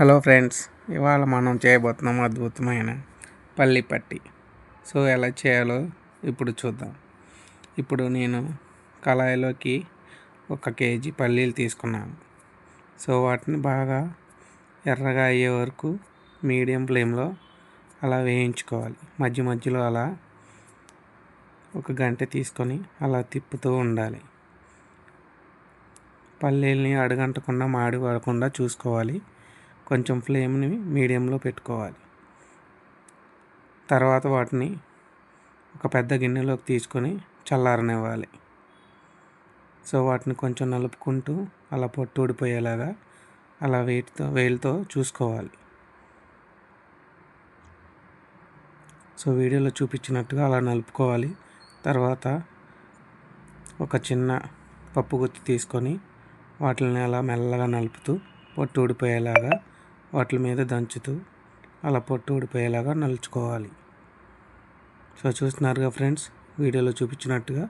Hello friends ఇవాళ మనం చేయబోతున్నాం అద్భుతమైన పల్లి పట్టి. సో ఎలా చేయాలో ఇప్పుడు చూద్దాం. ఇప్పుడు నేను కళాయిలోకి ఒక కేజీ పల్లీలు తీసుకున్నాను. సో వాటిని బాగా ఎర్రగా అయ్యే వరకు మీడియం ఫ్లేమ్లో అలా వేయించుకోవాలి. మధ్య మధ్యలో అలా ఒక గంట తీసుకొని అలా తిప్పుతూ ఉండాలి. పల్లీల్ని అడగంటకుండా మాడి పడకుండా చూసుకోవాలి. కొంచెం ఫ్లేమ్ని మీడియంలో పెట్టుకోవాలి. తర్వాత వాటిని ఒక పెద్ద గిన్నెలోకి తీసుకొని చల్లారనివ్వాలి. సో వాటిని కొంచెం నలుపుకుంటూ అలా పొట్టు ఊడిపోయేలాగా అలా వేటితో వేలుతో చూసుకోవాలి. సో వీడియోలో చూపించినట్టుగా అలా నలుపుకోవాలి. తర్వాత ఒక చిన్న పప్పు గుత్తి తీసుకొని వాటిని అలా మెల్లగా నలుపుతూ పొట్టు ఊడిపోయేలాగా వాటి మీద దంచుతూ అలా పొట్టు ఊడిపోయేలాగా నలుచుకోవాలి. సో చూస్తున్నారుగా ఫ్రెండ్స్ వీడియోలో చూపించినట్టుగా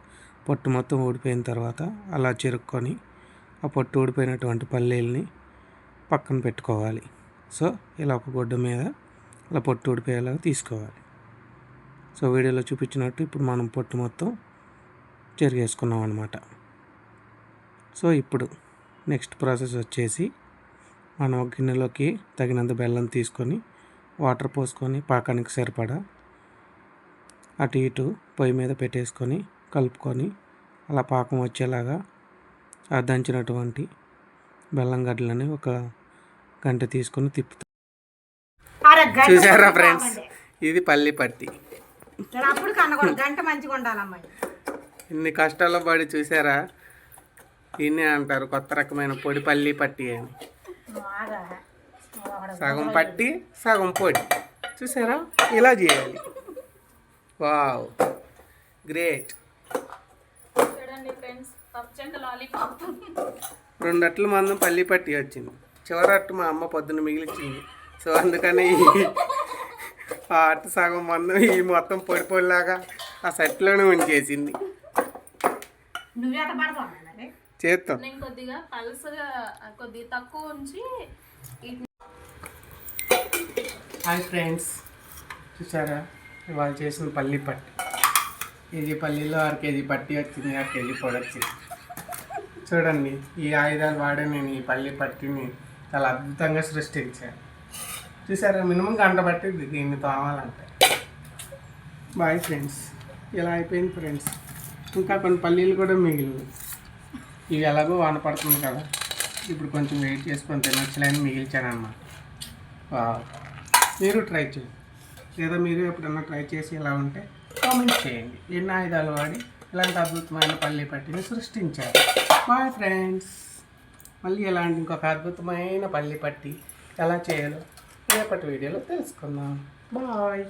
పొట్టు మొత్తం ఊడిపోయిన తర్వాత అలా చెరుక్కొని ఆ పొట్టు ఊడిపోయినటువంటి పల్లీల్ని పక్కన పెట్టుకోవాలి. సో ఇలా ఒక గుడ్డ మీద అలా పొట్టు ఊడిపోయేలాగా తీసుకోవాలి. సో వీడియోలో చూపించినట్టు ఇప్పుడు మనం పొట్టు మొత్తం చెరిగేసుకున్నాం అనమాట సో ఇప్పుడు నెక్స్ట్ ప్రాసెస్ వచ్చేసి మనం ఒక గిన్నెలోకి తగినంత బెల్లం తీసుకొని వాటర్ పోసుకొని పాకానికి సరిపడా అటు ఇటు పొయ్యి మీద పెట్టేసుకొని కలుపుకొని అలా పాకం వచ్చేలాగా ఆ దంచినటువంటి బెల్లం గడ్డలని ఒక గంట తీసుకొని తిప్పుతాం. చూసారా ఫ్రెండ్స్? ఇది పల్లి పట్టి. గంట మంచిగా ఉండాలమ్మాయి. ఇన్ని కష్టాల్లో పడి చూసారా? దీన్నే అంటారు కొత్త రకమైన పొడి పల్లి పట్టి అని. సగం పట్టి సగం పొడి. చూసారా? ఇలా చేయాలి. వావ్. గ్రేట్. రెండు అట్ల మందం పల్లి పట్టి వచ్చింది. చివరి అట్టు మా అమ్మ పొద్దున్న మిగిలిచ్చింది. సో అందుకని ఆ అట్టు సగం మందం ఈ మొత్తం పొడి పొడిలాగా ఆ సెట్లోనే ఉంచేసింది. నువ్వు చేత్తాం. నేను కొద్దిగా పల్సగా కొద్దిగా తక్కువ ఉంచి హాయ్ ఫ్రెండ్స్ చూసారా? ఇవాళ చేసిన పల్లి పట్టి. కేజీ పల్లీలో అర కేజీ పట్టి వచ్చింది అర కేజీ పొడి వచ్చింది. చూడండి ఈ ఆయుధాలు వాడే నేను ఈ పల్లి పట్టిని చాలా అద్భుతంగా సృష్టించాను. చూసారా? మినిమం గంట పట్టింది దీన్ని తోమాలంటే. బాయ్ ఫ్రెండ్స్ ఇలా అయిపోయింది ఫ్రెండ్స్. ఇంకా కొన్ని పల్లీలు కూడా మిగిలింది ఇవి ఎలాగో వాన పడుతుంది కదా. ఇప్పుడు కొంచెం వెయిట్ చేసుకొని తినొచ్చులేని మిగిల్చాను అన్నమాట వావ్. మీరు ట్రై చేయండి. లేదా మీరు ఎప్పుడన్నా ట్రై చేసి ఇలా ఉంటే కామెంట్ చేయండి. ఎన్ని ఆయుధాలు వాడి ఇలాంటి అద్భుతమైన పల్లె పట్టిని సృష్టించారు. బాయ్ ఫ్రెండ్స్ మళ్ళీ ఇలాంటి ఇంకొక అద్భుతమైన పల్లి పట్టి ఎలా చేయాలో రేపటి వీడియోలో తెలుసుకుందాం. బాయ్